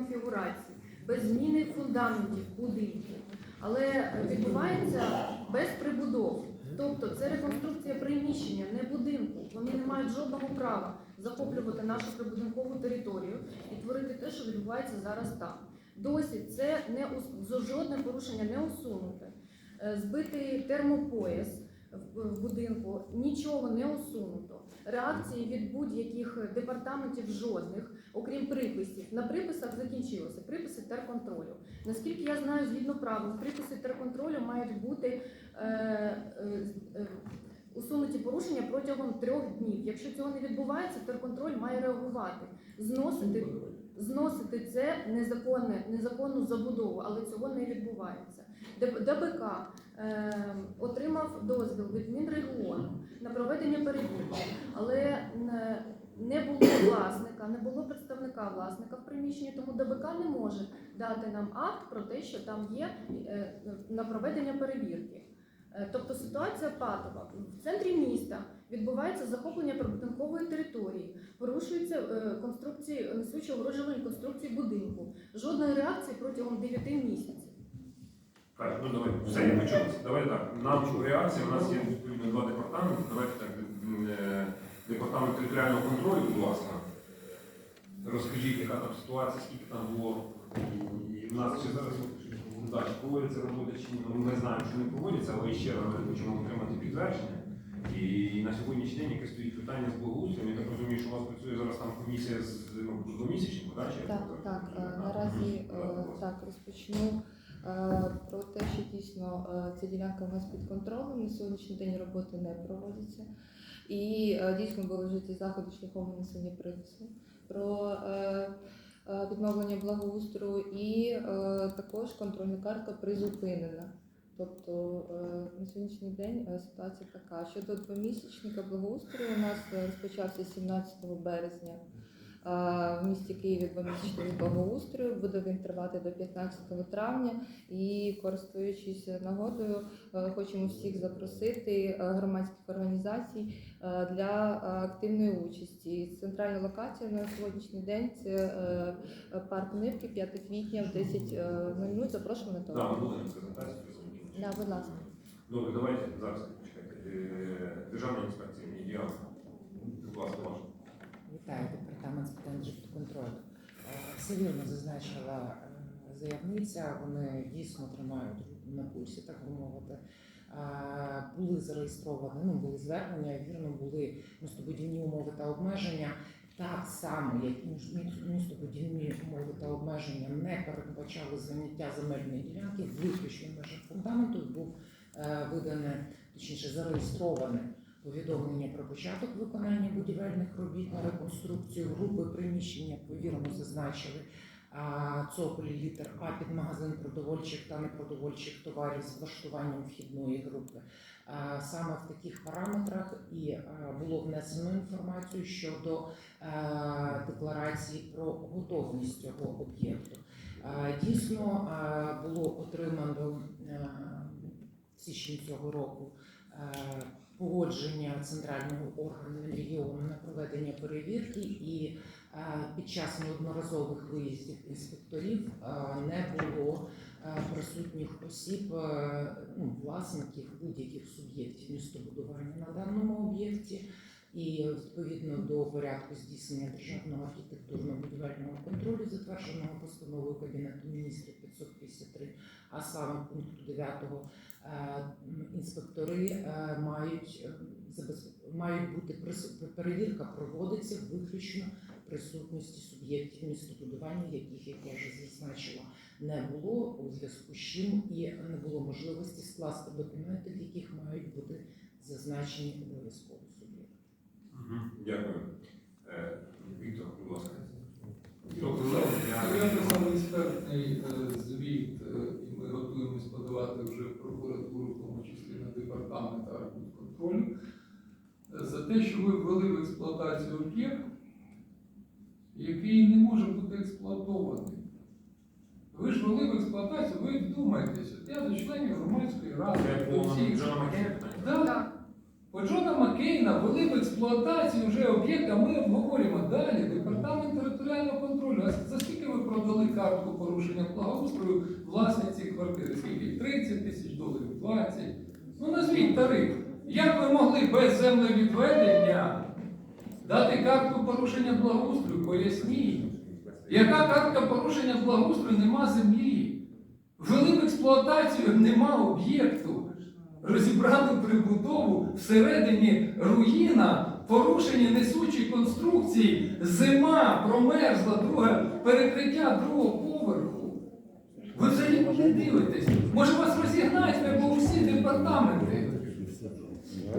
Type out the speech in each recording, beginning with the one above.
конфігурації, без зміни фундаментів будинків. Але відбувається без прибудов. Тобто це реконструкція приміщення, не будинку. Вони не мають жодного права захоплювати нашу прибудинкову територію і творити те, що відбувається зараз там. Досі це не жодне порушення не усунуте. Е, Збитий термопояс в будинку, нічого не усунуто. Реакції від будь-яких департаментів жодних, окрім приписів. На приписах закінчилося приписи терконтролю. Наскільки я знаю, згідно правил, приписи терконтролю мають бути е, е, е, усунуті порушення протягом трьох днів. Якщо цього не відбувається, терконтроль має реагувати, зносити, зносити це незаконне, незаконну забудову, але цього не відбувається. ДБК е, отримав дозвіл від Мінрегіону на проведення перевірки, але не- було власника, не було представника власника в приміщенні, тому ДБК не може дати нам акт про те, що там є е, на проведення перевірки. Е, Тобто ситуація патова. В центрі міста відбувається захоплення прибудинкової території, порушуються е, конструкції несучі огороджувальні конструкції будинку. Жодної реакції протягом 9 місяців. Так, ну давай, все, я почув. Давай так. Нам реакція, у нас є відповідно два департаменти. Давайте так. е, Департамент територіального контролю, будь ласка. Розкажіть, яка там ситуація, скільки там було. І в нас чи зараз да, чи проводяться роботи, чи ні. Ну, Ми знаємо, що не проводяться, але ще раз ми хочемо отримати підтвердження. І на сьогоднішній день яке стоїть питання з благоустроєм. Я так розумію, що у вас працює зараз там комісія з ну, двомісячником, так? Чи як Так, це так. е, Так, Наразі е, Так, розпочну про те, що дійсно е, ця ділянка у нас під контролем. На сьогоднішній день роботи не проводяться. І е, дійсно були вжиті заходи шляхом винесення припису про е, е, відновлення благоустрою, і е, також контрольна картка призупинена. Тобто е, на сьогоднішній день е, ситуація така. Щодо двомісячника благоустрою, у нас е, розпочався 17 березня. Е, В місті Києві двомісячний благоустрою буде він тривати до 15 травня. І користуючись нагодою, е, хочемо всіх запросити е, громадських організацій для активної участі. Центральна локація на сьогоднішній день це парк Нивки 5 квітня в 10.00. Запрошуємо на Так, то. на презентацію. Да, будь ласка. Добре, давайте зараз почекайте. Державна інспекція ідеал. Будь ласка, ваш. Вітаю департамент з питань житлоконтролю. Е, Все вірно зазначила е, заявниця. Вони дійсно тримають на пульсі, так би мовити. Е, Були зареєстровані, ну були звернення, вірно були містобудівні умови та обмеження. Так само, як містобудівні умови та обмеження не передбачали заняття земельної ділянки, виключно межах фундаменту був е, видане, точніше зареєстроване повідомлення про початок виконання будівельних робіт на реконструкцію групи приміщення, повірно зазначили цоколі літер А під магазин продовольчих та непродовольчих товарів з влаштуванням вхідної групи. А, Саме в таких параметрах і було внесено інформацію щодо декларації про готовність цього об'єкту. Дійсно було отримано в січні цього року погодження центрального органу регіону на проведення перевірки, і е, під час неодноразових виїздів інспекторів е, не було е, присутніх осіб, ну, власників будь-яких суб'єктів містобудування на даному об'єкті. І відповідно до порядку здійснення державного архітектурно-будівельного контролю, затвердженого постановою Кабінету міністрів 553, а саме пункту 9 Е, інспектори е, мають е, мають бути перевірка проводиться виключно присутності суб'єктів містобудування, яких як я вже зазначила не було у зв'язку з чим і не було можливості скласти документи, в яких мають бути зазначені обов'язково суб'єкти. Дякую. Віктор, будь ласка. Тобто, Я написав експертний е, звіт, е, і ми готуємось подавати вже в прокуратуру, в тому числі на департамент архбудконтролю, е, за те, що ви ввели в експлуатацію об'єкт, який не може бути експлуатований. Ви ж ввели в експлуатацію, ви вдумайтеся, я до членів громадської ради, Так. По Джона Маккейна ввели в експлуатацію вже об'єкт, а ми обговорюємо далі. Департамент територіального контролю. А за скільки ви продали картку порушення благоустрою власниці квартири. Скільки? 30 тисяч доларів, 20. Ну назвіть тариф. Як ви могли без землевідведення дати картку порушення благоустрою? Поясніть. Яка картка порушення благоустрою? Нема землі. Ввели в експлуатацію, нема об'єкту. Розібрали прибудову всередині руїна, порушені несучі конструкції, зима промерзла, друге перекриття другого поверху. Ви взагалі куди дивитесь? Може вас розігнать треба усі департаменти?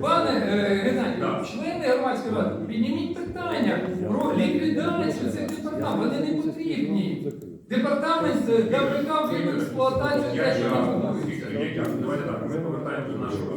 Пане е, Геннадію, члени громадської ради, підніміть питання про ліквідацію цих департаментів. Вони не потрібні. Департамент е, ДВК в експлуатацію Я те, що не я дякую. Давайте так, ми повертаємося до нашого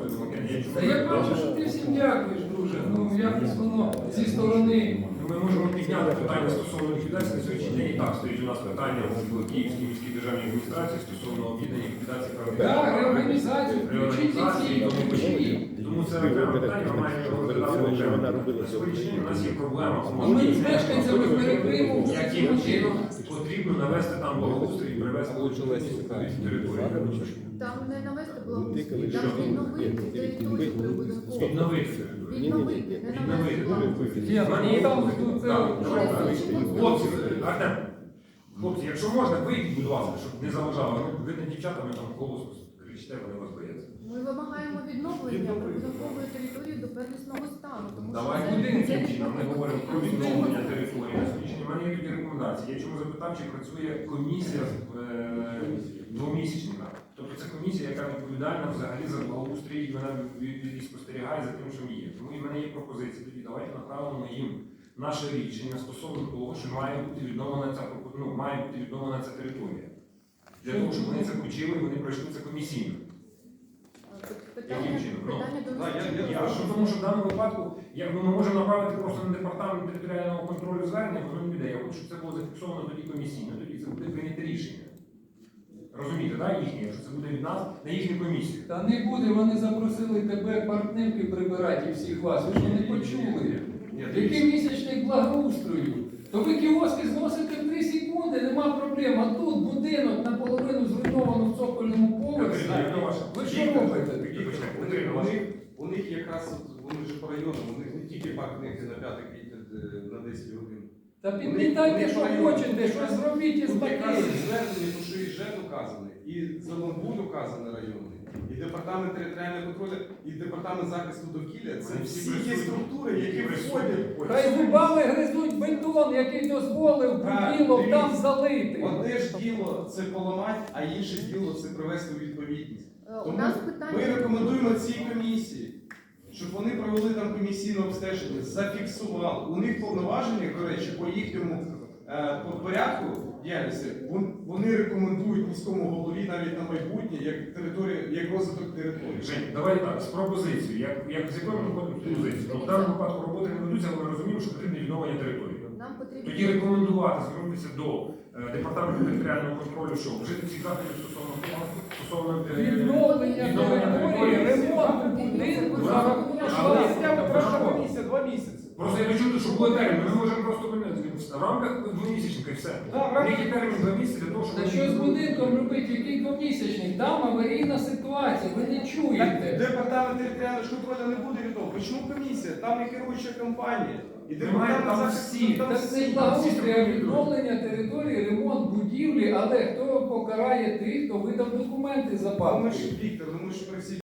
Та я бачу, що ти всім дякуєш, друже. Ну якось воно зі сторони. Ми можемо підняти питання стосовно ліквідації. На сьогоднішній день і так стоїть у нас питання в Київській міській державній адміністрації стосовно об'єднання ліквідації Так, реорганізацію, включіть ці Реорганізації, тому це окреме питання, ми маємо розглядати окремо. На сьогоднішній день у нас є проблема А ми з мешканцями перекриємо яким чином потрібно навести там благоустрій і привести територію. Там не навести благоустрій, там відновити територію прибудинкову. Відновити. Відновити, не навести там що. Хлопці, Артем, хлопці, якщо можна, вийдіть, будь ласка, щоб не заважало. Ви не дівчатами там голос кричите, вони вас бояться. Ми вимагаємо відновлення прибудинкової території до первісного стану. Тому що Давай будинки це чином. Ми говоримо про відновлення території. В мене є такі рекомендації. Я чому запитав, чи працює комісія з е, двомісячника. Тобто це комісія, яка відповідальна взагалі за благоустрій, і вона спостерігає за тим, що є. Тому і в мене є пропозиція. Тоді давайте направимо їм наше рішення стосовно того, що має бути відновлена ця ну, має бути відновлена ця територія. Для того, щоб вони це включили, і вони пройшли це комісійно. Питання? Ну, питання до да, я- Я що тому, що в даному випадку, як ми можемо направити просто на департамент територіального контролю звернення, воно не буде. Я хочу, щоб це було зафіксовано тоді комісійно, тоді це буде прийняте рішення. Розумієте, так, їхнє, якщо це буде від нас на їхню комісію. Та не буде, вони запросили тебе партнерки прибирати і всіх вас. Ви ж не почули. Який місячний благоустрою? То ви кіоски зносите в 3 секунди, нема проблем. А тут будинок наполовину зруйновано в цокольному поверсі. Ви що робите? У них, якраз вони ж по району, у них не тільки паркники на 5 квітня е, на 10 годин. Та підмітайте, що хочете, щось зробіть із пакетів. звернення, то що і ЖЕК указаний, і Зеленбуд указаний районний, і департамент територіального контролю, і департамент захисту довкілля. Це всі всі є структури, які входять. Хай зубами гризуть бетон, який дозволив Так, там залити. Одне ж діло це поламати, а інше діло це привести у відповідність. Е, У Тому Ми рекомендуємо цій комісії, щоб вони провели там комісійне обстеження, зафіксували. У них повноваження, до речі, по їхньому е, по порядку діяльності, вони рекомендують міському голові навіть на майбутнє як територія, як розвиток території. Жень, давай так, з пропозицією. Як, як з якою ми виходимо з позицією? Ну, в даному випадку роботи не ведуться, але ми розуміємо, що потрібне відновлення території. Нам потрібно. Тоді рекомендувати звернутися до департаменту територіального контролю, що вжити всіх заходів стосовно того, стосовно е, Відновлення відновлення території, території. ремонт будинку за рахунок Але- власного Прошу комісія два місяці. Просто я почув, що буде термін. Ми можемо просто в рамках двомісячника і все. В них термін два місяці для того, щоб Та що з будинком робити? Який двомісячник? Там аварійна ситуація, ви не чуєте. Департамент територіального контролю не буде відомо. Чому комісія? Там є керуюча компанія. І Немає департамент там захисту всі. там Так це всі. благоустрій, відновлення території, ремонт будівлі, але хто покарає тих, хто видав документи за Ну, ми ж, Віктор, ну ми ж при всій